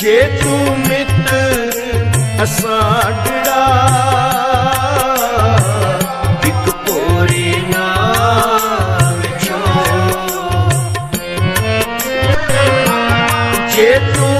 ਜੇ ਤੂੰ ਮਿੱਤਰ ਅਸਾਡੜਾ ਇੱਕ ਪੋਰੀ ਨਾ ਵਿਛੋ ਜੇ ਤੂੰ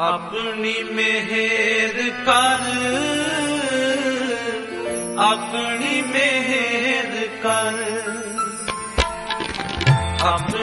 ਆਪਣੀ ਮਿਹਰ ਕਰ ਆਪਣੀ ਮਿਹਰ ਕਰ। ਆਪਣੀ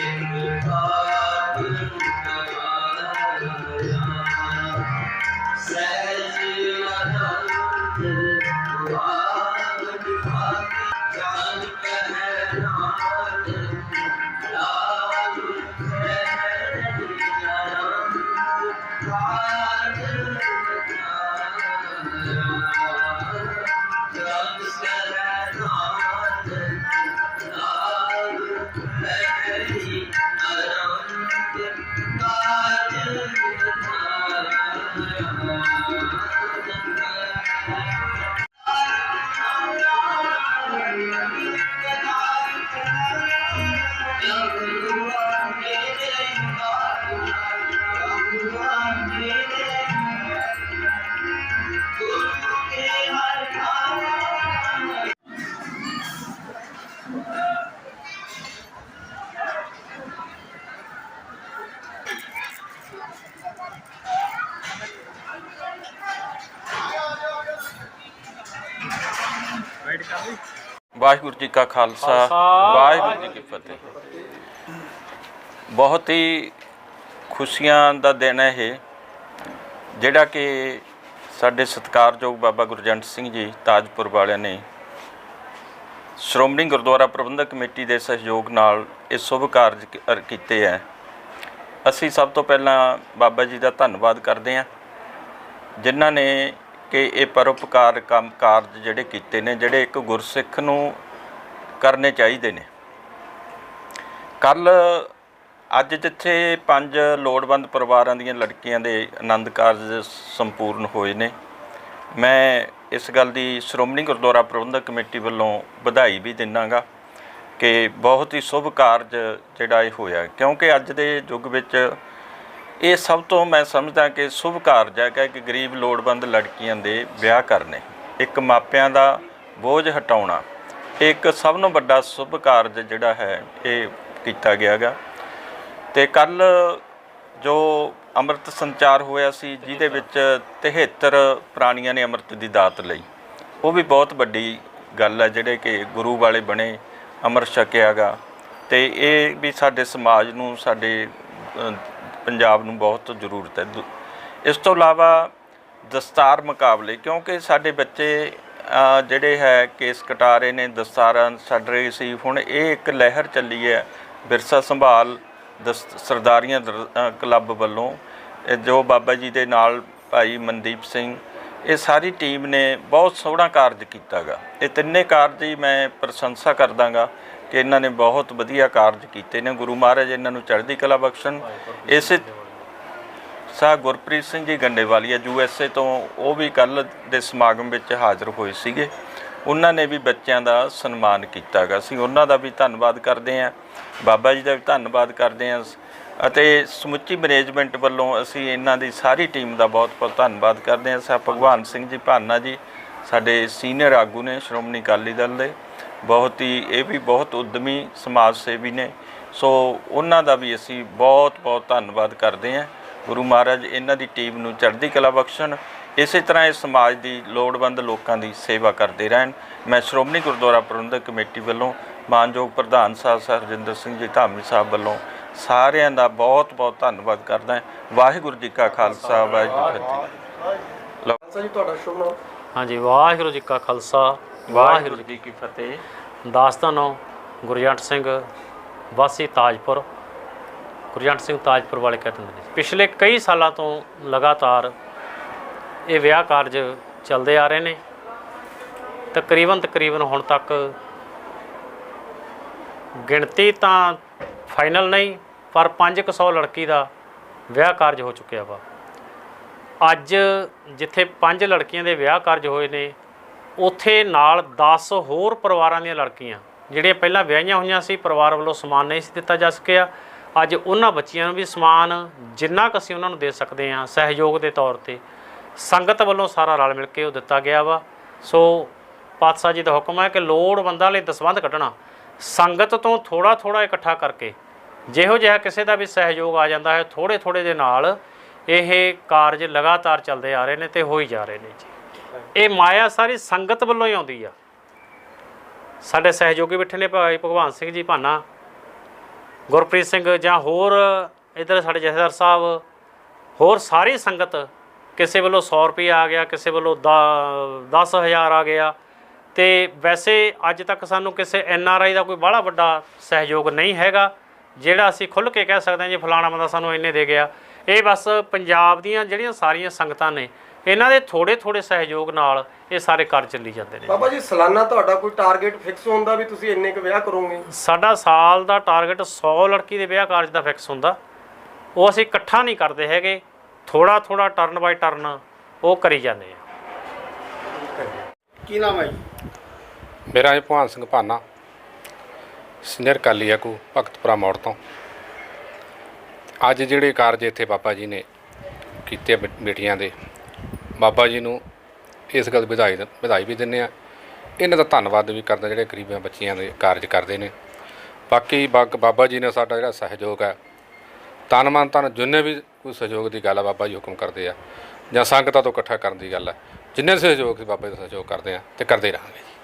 Oh. ਵਾਹਿਗੁਰੂ ਜੀ ਕਾ ਖਾਲਸਾ ਵਾਹਿਗੁਰੂ ਜੀ ਕੀ ਫਤਿਹ। ਬਹੁਤ ਹੀ ਖੁਸ਼ੀਆਂ ਦਾ ਦਿਨ ਹੈ ਇਹ ਜਿਹੜਾ ਕਿ ਸਾਡੇ ਸਤਿਕਾਰਯੋਗ ਬਾਬਾ ਗੁਰਜੰਟ ਸਿੰਘ ਜੀ ਤਾਜਪੁਰ ਵਾਲਿਆਂ ਨੇ ਸ਼੍ਰੋਮਣੀ ਗੁਰਦੁਆਰਾ ਪ੍ਰਬੰਧਕ ਕਮੇਟੀ ਦੇ ਸਹਿਯੋਗ ਨਾਲ ਇਹ ਸ਼ੁਭ ਕਾਰਜ ਕੀਤੇ ਹੈ। ਅਸੀਂ ਸਭ ਤੋਂ ਪਹਿਲਾਂ ਬਾਬਾ ਜੀ ਦਾ ਧੰਨਵਾਦ ਕਰਦੇ ਹਾਂ ਜਿਨ੍ਹਾਂ ਨੇ ਕਿ ਇਹ ਪਰਉਪਕਾਰ ਕੰਮ ਕਾਰਜ ਜਿਹੜੇ ਕੀਤੇ ਨੇ, ਜਿਹੜੇ ਇੱਕ ਗੁਰਸਿੱਖ ਨੂੰ ਕਰਨੇ ਚਾਹੀਦੇ ਨੇ। ਕੱਲ ਅੱਜ ਜਿੱਥੇ ਪੰਜ ਲੋੜਵੰਦ ਪਰਿਵਾਰਾਂ ਦੀਆਂ ਲੜਕੀਆਂ ਦੇ ਆਨੰਦ ਕਾਰਜ ਸੰਪੂਰਨ ਹੋਏ ਨੇ, ਮੈਂ ਇਸ ਗੱਲ ਦੀ ਸ਼੍ਰੋਮਣੀ ਗੁਰਦੁਆਰਾ ਪ੍ਰਬੰਧਕ ਕਮੇਟੀ ਵੱਲੋਂ ਵਧਾਈ ਵੀ ਦਿੰਨਾਗਾ ਕਿ ਬਹੁਤ ਹੀ ਸ਼ੁਭ ਕਾਰਜ ਜਿਹੜਾ ਇਹ ਹੋਇਆ। ਕਿਉਂਕਿ ਅੱਜ ਦੇ ਯੁੱਗ ਵਿੱਚ ਇਹ ਸਭ ਤੋਂ ਮੈਂ ਸਮਝਦਾ ਕਿ ਸ਼ੁਭ ਕਾਰਜ ਹੈ ਕਿ ਗਰੀਬ ਲੋੜਵੰਦ ਲੜਕੀਆਂ ਦੇ ਵਿਆਹ ਕਰਨੇ, ਇੱਕ ਮਾਪਿਆਂ ਦਾ ਬੋਝ ਹਟਾਉਣਾ ਇਹ ਇੱਕ ਸਭ ਨੂੰ ਵੱਡਾ ਸ਼ੁਭ ਕਾਰਜ ਜਿਹੜਾ ਹੈ ਇਹ ਕੀਤਾ ਗਿਆਗਾ ਤੇ ਕੱਲ ਜੋ ਅੰਮ੍ਰਿਤ ਸੰਚਾਰ ਹੋਇਆ ਸੀ, ਜਿਹਦੇ ਵਿੱਚ 73 ਪ੍ਰਾਣੀਆਂ ਨੇ ਅੰਮ੍ਰਿਤ ਦੀ ਦਾਤ ਲਈ, ਉਹ ਵੀ ਬਹੁਤ ਵੱਡੀ ਗੱਲ ਹੈ ਜਿਹੜੇ ਕਿ ਗੁਰੂ ਵਾਲੇ ਬਣੇ ਅੰਮ੍ਰਿਤ ਛਕਿਆਗਾ ਤੇ ਇਹ ਵੀ ਸਾਡੇ ਸਮਾਜ ਨੂੰ, ਸਾਡੇ ਪੰਜਾਬ ਨੂੰ ਬਹੁਤ ਜ਼ਰੂਰਤ ਹੈ। ਦੂ- ਇਸ ਤੋਂ ਇਲਾਵਾ ਦਸਤਾਰ ਮੁਕਾਬਲੇ, ਕਿਉਂਕਿ ਸਾਡੇ ਬੱਚੇ ਜਿਹੜੇ ਹੈ ਕੇਸ ਕਟਾ ਰਹੇ ਨੇ, ਦਸਤਾਰਾਂ ਛੱਡ ਰਹੇ ਸੀ। ਹੁਣ ਇਹ ਇੱਕ ਲਹਿਰ ਚੱਲੀ ਹੈ ਵਿਰਸਾ ਸੰਭਾਲ ਦਸ ਸਰਦਾਰੀਆਂ ਦਰ- ਕਲੱਬ ਵੱਲੋਂ। ਜੋ ਬਾਬਾ ਜੀ ਦੇ ਨਾਲ ਭਾਈ ਮਨਦੀਪ ਸਿੰਘ, ਇਹ ਸਾਰੀ ਟੀਮ ਨੇ ਬਹੁਤ ਸੋਹਣਾ ਕਾਰਜ ਕੀਤਾਗਾ। ਇਹ ਤਿੰਨੇ ਕਾਰਜ ਹੀ ਮੈਂ ਪ੍ਰਸ਼ੰਸਾ ਕਰਦਾਗਾ। ਕਿ ਇਹਨਾਂ ਨੇ ਬਹੁਤ ਵਧੀਆ ਕਾਰਜ ਕੀਤੇ ਨੇ। ਗੁਰੂ ਮਹਾਰਾਜ ਇਹਨਾਂ ਨੂੰ ਚੜ੍ਹਦੀ ਕਲਾ ਬਖਸ਼ਣ। ਇਸੇ ਸਾਹ Gurpreet Singh ji ਗੰਡੇਵਾਲੀਆ U S A ਤੋਂ ਉਹ ਵੀ ਕੱਲ ਦੇ ਸਮਾਗਮ ਵਿੱਚ ਹਾਜ਼ਰ ਹੋਏ ਸੀਗੇ। ਉਹਨਾਂ ਨੇ ਵੀ ਬੱਚਿਆਂ ਦਾ ਸਨਮਾਨ ਕੀਤਾਗਾ ਅਸੀਂ ਉਹਨਾਂ ਦਾ ਵੀ ਧੰਨਵਾਦ ਕਰਦੇ ਹਾਂ। ਬਾਬਾ ਜੀ ਦਾ ਵੀ ਧੰਨਵਾਦ ਕਰਦੇ ਹਾਂ। ਅਤੇ ਸਮੁੱਚੀ ਮੈਨੇਜਮੈਂਟ ਵੱਲੋਂ ਅਸੀਂ ਇਹਨਾਂ ਦੀ ਸਾਰੀ ਟੀਮ ਦਾ ਬਹੁਤ ਬਹੁਤ ਧੰਨਵਾਦ ਕਰਦੇ ਹਾਂ। ਸਾਹਿਬ ਭਗਵਾਨ ਸਿੰਘ ਜੀ, ਭਾਨਾ ਜੀ ਸਾਡੇ ਸੀਨੀਅਰ ਆਗੂ ਨੇ, ਸ਼੍ਰੋਮਣੀ ਅਕਾਲੀ ਦਲ ਦੇ, ਬਹੁਤ ਹੀ, ਇਹ ਵੀ ਬਹੁਤ ਉਦਮੀ ਸਮਾਜ ਸੇਵੀ ਨੇ। ਸੋ ਉਹਨਾਂ ਦਾ ਵੀ ਅਸੀਂ ਬਹੁਤ ਬਹੁਤ ਧੰਨਵਾਦ ਕਰਦੇ ਹਾਂ। ਗੁਰੂ ਮਹਾਰਾਜ ਇਹਨਾਂ ਦੀ ਟੀਮ ਨੂੰ ਚੜ੍ਹਦੀ ਕਲਾ ਬਖਸ਼ਣ। ਇਸੇ ਤਰ੍ਹਾਂ ਇਹ ਸਮਾਜ ਦੀ ਲੋੜਵੰਦ ਲੋਕਾਂ ਦੀ ਸੇਵਾ ਕਰਦੇ ਰਹਿਣ। ਮੈਂ ਸ਼੍ਰੋਮਣੀ ਗੁਰਦੁਆਰਾ ਪ੍ਰਬੰਧਕ ਕਮੇਟੀ ਵੱਲੋਂ ਮਾਨਯੋਗ ਪ੍ਰਧਾਨ ਸਾਹਿਬ ਸਰ ਹਰਜਿੰਦਰ ਸਿੰਘ ਜੀ ਧਾਮੀ ਸਾਹਿਬ ਵੱਲੋਂ ਸਾਰਿਆਂ ਦਾ ਬਹੁਤ ਬਹੁਤ ਧੰਨਵਾਦ ਕਰਦਾ ਵਾਹਿਗੁਰੂ ਜੀ ਕਾ ਖਾਲਸਾ, ਵਾਹਿਗੁਰੂ ਜੀ ਕੀ ਫਤਿਹ। ਜੀ, ਤੁਹਾਡਾ ਸ਼ੁਭ ਨਾਮ? ਹਾਂਜੀ ਵਾਹਿਗੁਰੂ ਜੀ ਕਾ ਖਾਲਸਾ ਵਾਹਿਗੁਰੂ ਜੀ ਕੀ ਫਤਿਹ। ਦਾਸਤਾਨੋਂ ਗੁਰਜੰਟ ਸਿੰਘ ਵਾਸੀ ਤਾਜਪੁਰ ਗੁਰਜੰਟ ਸਿੰਘ ਤਾਜਪੁਰ ਵਾਲੇ ਕਹਿੰਦੇ ਨੇ। ਪਿਛਲੇ ਕਈ ਸਾਲਾਂ ਤੋਂ ਲਗਾਤਾਰ ਇਹ ਵਿਆਹ ਕਾਰਜ ਚੱਲਦੇ ਆ ਰਹੇ ਨੇ। ਤਕਰੀਬਨ ਤਕਰੀਬਨ ਹੁਣ ਤੱਕ ਗਿਣਤੀ ਤਾਂ ਫਾਈਨਲ ਨਹੀਂ ਪਰ 500 ਲੜਕੀ ਦਾ ਵਿਆਹ ਕਾਰਜ ਹੋ ਚੁੱਕਿਆ ਵਾ। ਅੱਜ ਜਿੱਥੇ ਪੰਜ ਲੜਕੀਆਂ ਦੇ ਵਿਆਹ ਕਾਰਜ ਹੋਏ ਨੇ, ਉੱਥੇ ਨਾਲ 10 ਹੋਰ ਪਰਿਵਾਰਾਂ ਦੀਆਂ ਲੜਕੀਆਂ, ਜਿਹੜੀਆਂ ਪਹਿਲਾਂ ਵਿਆਹੀਆਂ ਹੋਈਆਂ ਸੀ, ਪਰਿਵਾਰ ਵੱਲੋਂ ਸਮਾਨ ਨਹੀਂ ਸੀ ਦਿੱਤਾ ਜਾ ਸਕਿਆ। ਅੱਜ ਉਹਨਾਂ ਬੱਚੀਆਂ ਨੂੰ ਵੀ ਸਮਾਨ ਜਿੰਨਾ ਕੁ ਅਸੀਂ ਉਹਨਾਂ ਨੂੰ ਦੇ ਸਕਦੇ ਹਾਂ, ਸਹਿਯੋਗ ਦੇ ਤੌਰ ਤੇ, ਸੰਗਤ ਵੱਲੋਂ ਸਾਰਾ ਰਲ ਮਿਲ ਕੇ ਉਹ ਦਿੱਤਾ ਗਿਆ ਵਾ। ਸੋ ਪਾਤਸ਼ਾਹ ਜੀ ਦਾ ਹੁਕਮ ਹੈ ਕਿ ਲੋੜਵੰਦਾਂ ਲਈ ਦਸਵੰਧ ਕੱਢਣਾ, ਸੰਗਤ ਤੋਂ ਥੋੜਾ ਥੋੜਾ ਇਕੱਠਾ ਕਰਕੇ, ਜਿਹੋ ਜਿਹਾ ਕਿਸੇ ਦਾ ਵੀ ਸਹਿਯੋਗ ਆ ਜਾਂਦਾ ਹੈ ਥੋੜੇ ਥੋੜੇ ਦੇ ਨਾਲ ਇਹ ਕਾਰਜ ਲਗਾਤਾਰ ਚੱਲਦੇ ਆ ਰਹੇ ਨੇ ਤੇ ਹੋ ਹੀ ਜਾ ਰਹੇ ਨੇ ਜੀ। ਇਹ ਮਾਇਆ ਸਾਰੀ ਸੰਗਤ ਵੱਲੋਂ ਹੀ ਆਉਂਦੀ ਆ। ਸਾਡੇ ਸਹਿਯੋਗੀ ਬੈਠੇ ਨੇ ਭਾਈ ਭਗਵਾਨ ਸਿੰਘ ਜੀ ਭਾਨਾ, ਗੁਰਪ੍ਰੀਤ ਸਿੰਘ ਜਾਂ ਹੋਰ ਇਧਰ ਸਾਡੇ ਜਥੇਦਾਰ ਸਾਹਿਬ, ਹੋਰ ਸਾਰੀ ਸੰਗਤ ਕਿਸੇ ਵੱਲੋਂ 100 ਰੁਪਏ ਆ ਗਿਆ, ਕਿਸੇ ਵੱਲੋਂ 10000 ਆ ਗਿਆ। ਤੇ ਵੈਸੇ ਅੱਜ ਤੱਕ ਸਾਨੂੰ ਕਿਸੇ ਐਨ ਆਰ ਆਈ ਦਾ ਕੋਈ ਬਾਹਲਾ ਵੱਡਾ ਸਹਿਯੋਗ ਨਹੀਂ ਹੈਗਾ, ਜਿਹੜਾ ਅਸੀਂ ਖੁੱਲ੍ਹ ਕੇ ਕਹਿ ਸਕਦੇ ਹਾਂ ਜੀ, ਫਲਾਣਾ ਬੰਦਾ ਸਾਨੂੰ ਇੰਨੇ ਦੇ ਗਿਆ। ਇਹ ਬਸ ਪੰਜਾਬ ਦੀਆਂ ਜਿਹੜੀਆਂ ਸਾਰੀਆਂ ਸੰਗਤਾਂ ਨੇ ਇਹਨਾਂ ਦੇ ਥੋੜੇ ਥੋੜੇ ਸਹਿਯੋਗ ਨਾਲ ਇਹ ਸਾਰੇ ਕਾਰਜ ਚੱਲੀ ਜਾਂਦੇ ਨੇ। ਬਾਬਾ ਜੀ ਸਾਲਾਨਾ ਤੁਹਾਡਾ ਕੋਈ ਟਾਰਗੇਟ ਫਿਕਸ ਹੁੰਦਾ ਵੀ ਤੁਸੀਂ ਇੰਨੇ ਕੁ ਵਿਆਹ ਕਰੋਗੇ? ਸਾਡਾ ਸਾਲ ਦਾ ਟਾਰਗੇਟ 100 ਲੜਕੀ ਦੇ ਵਿਆਹ ਕਾਰਜ ਦਾ ਫਿਕਸ ਹੁੰਦਾ। ਉਹ ਅਸੀਂ ਇਕੱਠਾ ਨਹੀਂ ਕਰਦੇ ਹੈਗੇ ਥੋੜਾ ਥੋੜਾ ਟਰਨ ਬਾਈ ਟਰਨ ਉਹ ਕਰੀ ਜਾਂਦੇ ਆ। ਕੀ ਨਾਮ ਹੈ ਜੀ? ਮੇਰਾ ਨਾਮ ਭਗਵਾਨ ਸਿੰਘ ਭਾਨਾ। ਸੀਨੀਅਰ ਕਾਲੀ ਆਗੂ ਭਗਤਪੁਰਾ ਮੋੜ ਤੋਂ। ਅੱਜ ਜਿਹੜੇ ਕਾਰਜ ਇੱਥੇ ਬਾਬਾ ਜੀ ਨੇ ਕੀਤੇ ਬੇਟੀਆਂ ਦੇ, ਬਾਬਾ ਜੀ ਨੂੰ ਇਸ ਗੱਲ ਦੀ ਵਧਾਈ ਦ- ਵਧਾਈ ਵੀ ਦਿੰਦੇ ਆ ਇਹਨਾਂ ਦਾ ਧੰਨਵਾਦ ਵੀ ਕਰਦਾ ਜਿਹੜੇ ਗਰੀਬਾਂ ਬੱਚੀਆਂ ਦੇ ਕਾਰਜ ਕਰਦੇ ਨੇ। ਬਾਕੀ ਬਾਗ- ਬਾਬਾ ਜੀ ਨੇ ਸਾਡਾ ਜਿਹੜਾ ਸਹਿਯੋਗ ਹੈ, ਤਨ ਮਨ ਧਨ ਜਿੰਨੇ ਵੀ ਕੋਈ ਸਹਿਯੋਗ ਦੀ ਗੱਲ ਆ, ਬਾਬਾ ਜੀ ਹੁਕਮ ਕਰਦੇ ਆ, ਜਾਂ ਸੰਗਤਾਂ ਤੋਂ ਇਕੱਠਾ ਕਰਨ ਦੀ ਗੱਲ ਹੈ ਜਿੰਨੇ ਸਹਿਯੋਗ ਸੀ ਬਾਬਾ ਜੀ ਦਾ ਸਹਿਯੋਗ ਕਰਦੇ ਆ, ਤੇ ਕਰਦੇ ਰਹਾਂਗੇ।